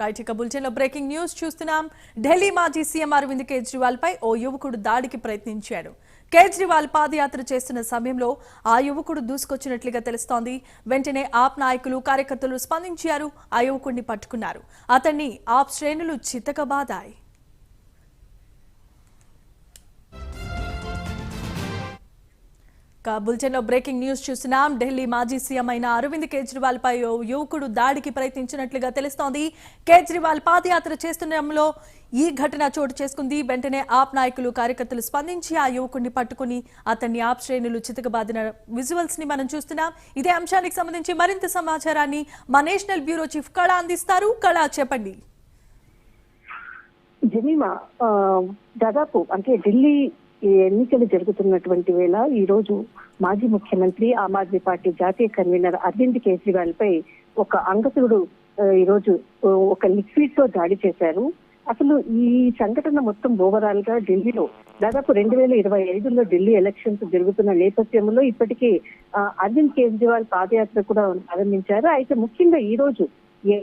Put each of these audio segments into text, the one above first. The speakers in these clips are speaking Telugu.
రైట్ ఇక బులెటిన్లో బ్రేకింగ్ న్యూస్ చూస్తున్నాం. ఢిల్లీ మాజీ సీఎం అరవింద్ కేజ్రీవాల్ పై ఓ యువకుడు దాడికి ప్రయత్నించాడు. కేజ్రీవాల్ పాదయాత్ర చేస్తున్న సమయంలో ఆ యువకుడు దూసుకొచ్చినట్లుగా తెలుస్తోంది. వెంటనే ఆప్ నాయకులు కార్యకర్తలు స్పందించారు. ఆ యువకుడిని పట్టుకున్నారు. అతన్ని ఆప్ శ్రేణులు చితకబాదాయి. బులెటిన్లో బ్రేకింగ్ న్యూస్ చూస్తున్నాం. ఢిల్లీ మాజీ సీఎం అయిన అరవింద్ కేజ్రీవాల్ పై యువకుడు దాడికి ప్రయత్నించినట్లుగా తెలుస్తోంది. కేజ్రీవాల్ పాదయాత్ర చేస్తుండంలో ఈ ఘటన చోటు చేసుకుంది. వెంటనే ఆప్ నాయకులు కార్యకర్తలు స్పందించి ఆ యువకుడిని పట్టుకుని అతన్ని ఆప్ శ్రేణులు చితకబాదిన విజువల్స్ని మనం చూస్తున్నాం. ఇదే అంశానికి సంబంధించి మరింత సమాచారాన్ని మా నేషనల్ బ్యూరో చీఫ్ కళ అందిస్తారు. కళ చెప్పండి. జమీమా దాదాపు అంటే ఢిల్లీ ఈ ఎన్నికలు జరుగుతున్నటువంటి వేళ ఈ రోజు మాజీ ముఖ్యమంత్రి ఆమ్ ఆద్మీ పార్టీ జాతీయ కన్వీనర్ అరవింద్ కేజ్రీవాల్ పై ఒక అంగతుడు ఈ రోజు ఒక లిక్విడ్తో దాడి చేశారు. అసలు ఈ సంఘటన మొత్తం ఓవరాల్గా ఢిల్లీలో దాదాపు రెండు వేల ఇరవై ఐదులో ఢిల్లీ ఎలక్షన్స్ జరుగుతున్న నేపథ్యంలో ఇప్పటికే ఆ, అరవింద్ కేజ్రీవాల్ పాదయాత్ర కూడా ప్రారంభించారు. అయితే ముఖ్యంగా ఈ రోజు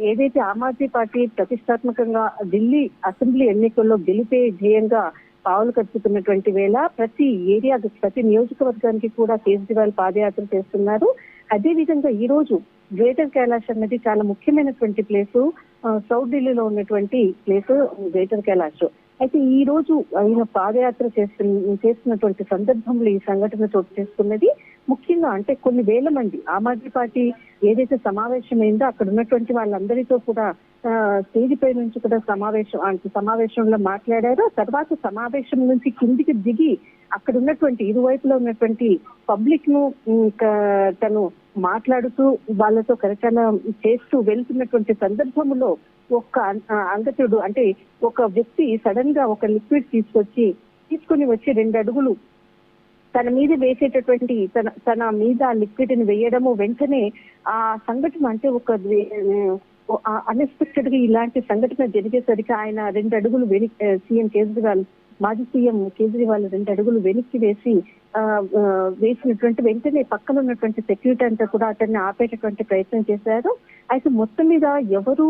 ఏదైతే ఆమ్ ఆద్మీ పార్టీ ప్రతిష్టాత్మకంగా ఢిల్లీ అసెంబ్లీ ఎన్నికల్లో గెలిపే ధ్యేయంగా పావులు కట్టుకున్నటువంటి వేళ ప్రతి ఏరియా ప్రతి నియోజకవర్గానికి కూడా కేజ్రీవాల్ పాదయాత్ర చేస్తున్నారు. అదే విధంగా ఈ రోజు గ్రేటర్ కైలాష్ అన్నది చాలా ముఖ్యమైనటువంటి ప్లేసు సౌత్ ఢిల్లీలో ఉన్నటువంటి ప్లేస్ గ్రేటర్ కైలాష్ అయితే ఈ రోజు ఆయన పాదయాత్ర చేస్తున్న చేస్తున్నటువంటి సందర్భంలో ఈ సంఘటన చోటు చేసుకున్నది ముఖ్యంగా అంటే కొన్ని వేల మంది ఆమ్ ఆద్మీ పార్టీ ఏదైతే సమావేశమైందో అక్కడ ఉన్నటువంటి వాళ్ళందరితో కూడా ఆ, స్టేజ్ పై నుంచి కూడా సమావేశం అంటే సమావేశంలో మాట్లాడారు. తర్వాత సమావేశం నుంచి కిందికి దిగి అక్కడ ఉన్నటువంటి ఇరువైపులో ఉన్నటువంటి పబ్లిక్ను తను మాట్లాడుతూ వాళ్ళతో కరచన చేస్తూ వెళ్తున్నటువంటి సందర్భంలో ఒక్క అంగతుడు అంటే ఒక వ్యక్తి సడన్గా ఒక లిక్విడ్ తీసుకొచ్చి తీసుకొని వచ్చి రెండు అడుగులు తన మీద వేసేటటువంటి తన తన మీద లిక్విడ్ని వేయడము వెంటనే ఆ సంఘటన అంటే ఒక అన్ఎక్స్పెక్టెడ్గా ఇలాంటి సంఘటన జరిగేసరికి ఆయన రెండు అడుగులు వెనక్కి సీఎం కేజ్రీవాల్ మాజీ సీఎం కేజ్రీవాల్ రెండు అడుగులు వెనక్కి వేసి వేసినటువంటి వెంటనే పక్కన ఉన్నటువంటి సెక్యూరిటీ అంతా కూడా అతన్ని ఆపేటటువంటి ప్రయత్నం చేశారు. అయితే మొత్తం మీద ఎవరు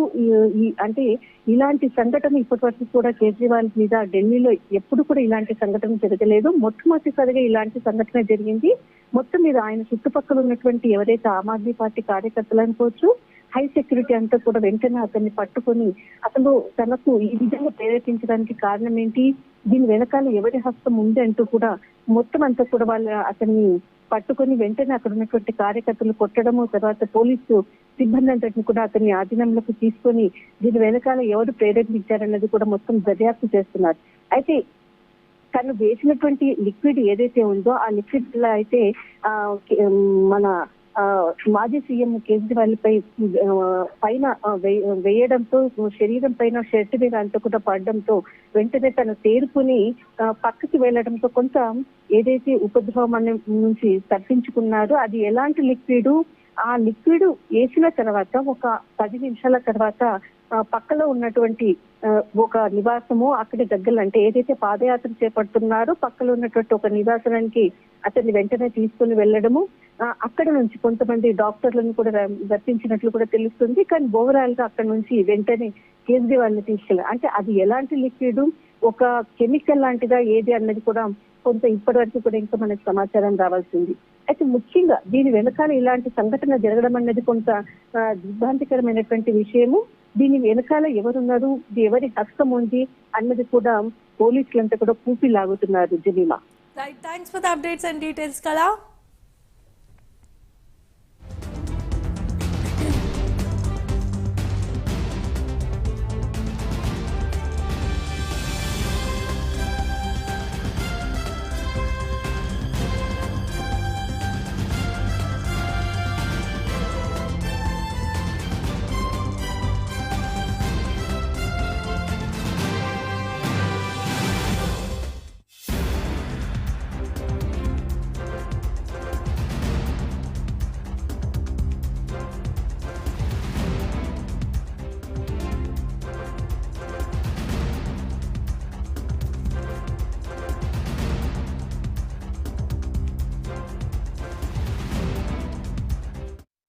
అంటే ఇలాంటి సంఘటన ఇప్పటి వరకు కూడా కేజ్రీవాల్ మీద ఢిల్లీలో ఎప్పుడు కూడా ఇలాంటి సంఘటన జరగలేదు. మొట్టమొదటిసారిగా ఇలాంటి సంఘటన జరిగింది. మొత్తం మీద ఆయన చుట్టుపక్కల ఉన్నటువంటి ఎవరైతే ఆమ్ ఆద్మీ పార్టీ కార్యకర్తలు అనుకోవచ్చు హై సెక్యూరిటీ అంతా కూడా వెంటనే అతన్ని పట్టుకొని అసలు తనకు ఈ విధంగా ప్రేరేపించడానికి కారణం ఏంటి? దీని వెనకాల ఎవరి హస్తం ఉంది అంటూ కూడా మొత్తం అంతా కూడా వాళ్ళ అతన్ని పట్టుకొని వెంటనే అక్కడ ఉన్నటువంటి కార్యకర్తలు కొట్టడము తర్వాత పోలీసు సిబ్బంది అంతటిని కూడా అతన్ని ఆధీనంలోకి తీసుకొని దీని వెనకాల ఎవరు ప్రేరేపించారన్నది కూడా మొత్తం దర్యాప్తు చేస్తున్నారు. అయితే తను వేసినటువంటి లిక్విడ్ ఏదైతే ఉందో ఆ లిక్విడ్లో అయితే ఆ, మన మాజీ సీఎం కేజ్రీవాల్ పై పైన వేయడంతో శరీరం పైన షర్ట్ మీద అంతా కూడా పడడంతో వెంటనే తను తేరుకుని పక్కకి వెళ్ళడంతో కొంత ఏదైతే ఉపద్రవం నుంచి తప్పించుకున్నారో అది ఎలాంటి లిక్విడ్? ఆ లిక్విడ్ వేసిన తర్వాత ఒక పది నిమిషాల తర్వాత పక్కలో ఉన్నటువంటి ఒక నివాసము అక్కడి దగ్గర అంటే ఏదైతే పాదయాత్ర చేపడుతున్నారో పక్కలో ఉన్నటువంటి ఒక నివాసానికి అతన్ని వెంటనే తీసుకుని వెళ్ళడము అక్కడ నుంచి కొంతమంది డాక్టర్లను కూడా ర- రప్పించినట్లు కూడా తెలుస్తుంది. కానీ ఓవరాల్గా అక్కడ నుంచి వెంటనే కేజ్రీవాల్ని తీసుకెళ్ళారు అంటే అది ఎలాంటి లిక్విడ్ ఒక కెమికల్ లాంటిదా ఏది అన్నది కూడా కొంత ఇప్పటి వరకు కూడా ఇంకా మనకి సమాచారం రావాల్సింది అయితే ముఖ్యంగా దీని వెనకాల ఇలాంటి సంఘటన జరగడం అన్నది కొంత దిగ్భాంతికరమైనటువంటి విషయము. దీని వెనకాల ఎవరున్నారు? ఇది ఎవరి హస్తం ఉంది? అన్నది కూడా పోలీసులంతా కూడా పూపి లాగుతున్నారు Jamima. Thanks for the updates and details కదా